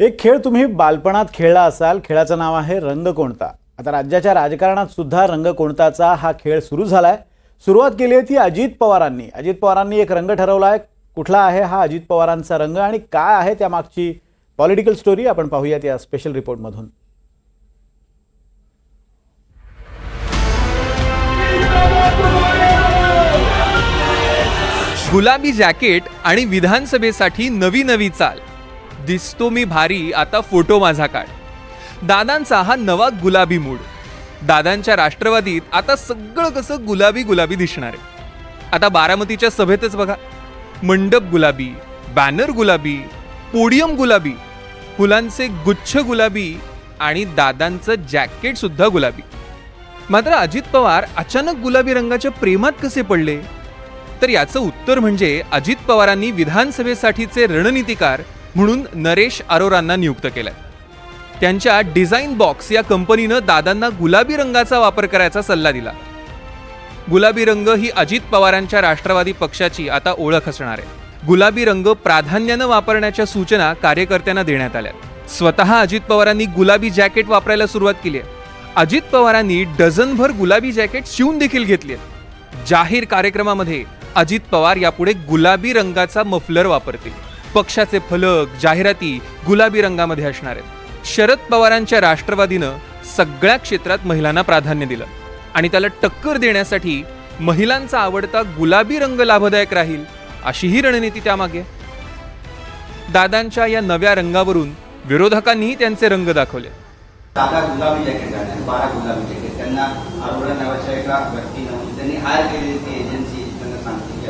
एक खेळ तुम्ही बालपणात खेळला असाल खेळाचं नाव आहे रंग कोणता? आता राज्याच्या राजकारणात सुद्धा रंग कोणताचा हा खेळ सुरू झालाय. सुरुवात केली आहे ती अजित पवारांनी. अजित पवारांनी एक रंग ठरवला आहे कुठला आहे हा अजित पवारांचा रंग आणि काय आहे त्यामागची पॉलिटिकल स्टोरी आपण पाहूयात या स्पेशल रिपोर्टमधून गुलाबी जॅकेट आणि विधानसभेसाठी नवी नवी चाल. दिसतो मी भारी आता फोटो माझा काढ. दादांचा हा नवा गुलाबी मूड. दादांच्या राष्ट्रवादीत आता सगळं कसं गुलाबी गुलाबी दिसणार आहे. आता बारामतीच्या सभेतच बघा. मंडप गुलाबी बॅनर गुलाबी पोडियम गुलाबी फुलांचे गुच्छ गुलाबी आणि दादांचं जॅकेट सुद्धा गुलाबी. मात्र अजित पवार अचानक गुलाबी रंगाच्या प्रेमात कसे पडले? तर याचं उत्तर म्हणजे अजित पवारांनी विधानसभेसाठीचे रणनीतिकार म्हणून नरेश अरोरांना नियुक्त केलंय. त्यांच्या डिझाईन बॉक्स या कंपनीनं दादांना गुलाबी रंगाचा वापर करायचा सल्ला दिला. गुलाबी रंग ही अजित पवारांच्या राष्ट्रवादी पक्षाची आता ओळख असणार आहे. गुलाबी रंग प्राधान्यानं वापरण्याच्या सूचना कार्यकर्त्यांना देण्यात आल्या. स्वतः अजित पवारांनी गुलाबी जॅकेट वापरायला सुरुवात केली आहे. अजित पवारांनी डझनभर गुलाबी जॅकेट शिवून देखील घेतली आहेत. जाहीर कार्यक्रमामध्ये अजित पवार यापुढे गुलाबी रंगाचा मफलर वापरतील. पक्षाचे फलक जाहिराती गुलाबी रंगामध्ये असणार आहेत. शरद पवारांच्या राष्ट्रवादीनं सगळ्या क्षेत्रात महिलांना प्राधान्य दिलं. आणि त्याला टक्कर देण्यासाठी महिलांचा आवडता गुलाबी रंग लाभदायक राहील अशी ही रणनीती त्यामागे. दादांच्या या नव्या रंगावरून विरोधकांनीही त्यांचे रंग दाखवले. दादा गुलाबी जॅकेट घालतात बारा गुलाबी जॅकेट त्यांना अरोरा नावाच्या एका व्यक्तीनं त्यांनी हायर केलेली ती एजन्सी त्यांना सांगते की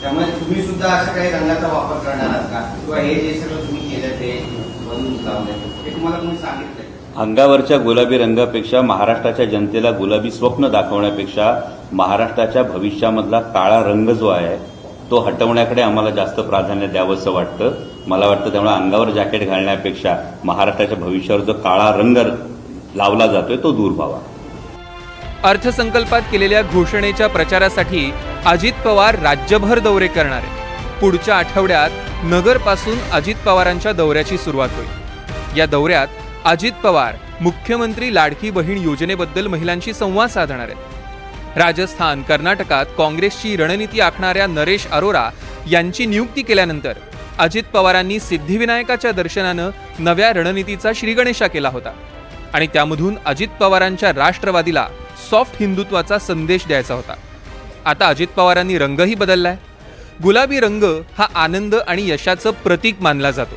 त्यामुळे तुम्ही सुद्धा अशा काही रंगाचा वापर करणार आहात का? किंवा हे जे सगळं तुम्ही केलं ते बनवून लावलंय हे तुम्हाला तुम्ही सांगितलंय? अंगावरच्या गुलाबी रंगापेक्षा महाराष्ट्राच्या जनतेला गुलाबी स्वप्न दाखवण्यापेक्षा महाराष्ट्राच्या भविष्यामधला काळा रंग जो आहे तो हटवण्याकडे आम्हाला जास्त प्राधान्य द्यावंसं वाटतं. मला वाटतं त्यामुळे अंगावर जॅकेट घालण्यापेक्षा महाराष्ट्राच्या भविष्यावर जो काळा रंग लावला जातोय तो दूर व्हावा. अर्थसंकल्पात केलेल्या घोषणेच्या प्रचारासाठी अजित पवार राज्यभर दौरे करणार आहेत. पुढच्या आठवड्यात नगरपासून अजित पवारांच्या दौऱ्याची सुरुवात होईल. या दौऱ्यात अजित पवार मुख्यमंत्री लाडकी बहीण योजनेबद्दल महिलांशी संवाद साधणार आहेत. राजस्थान कर्नाटकात काँग्रेसची रणनीती आखणाऱ्या नरेश अरोरा यांची नियुक्ती केल्यानंतर अजित पवारांनी सिद्धिविनायकाच्या दर्शनानं नव्या रणनीतीचा श्रीगणेशा केला होता. आणि त्यामधून अजित पवारांच्या राष्ट्रवादीला सॉफ्ट हिंदुत्वाचा संदेश द्यायचा होता. आता अजित पवारांनी रंगही बदललाय. गुलाबी रंग हा आनंद आणि यशाचं प्रतीक मानला जातो.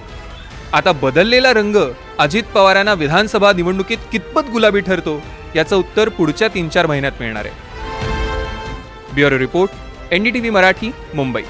आता बदललेला रंग अजित पवारांना विधानसभा निवडणुकीत कितपत गुलाबी ठरतो याचं उत्तर पुढच्या तीन चार महिन्यात मिळणार आहे. Bureau report NDTV Marathi Mumbai.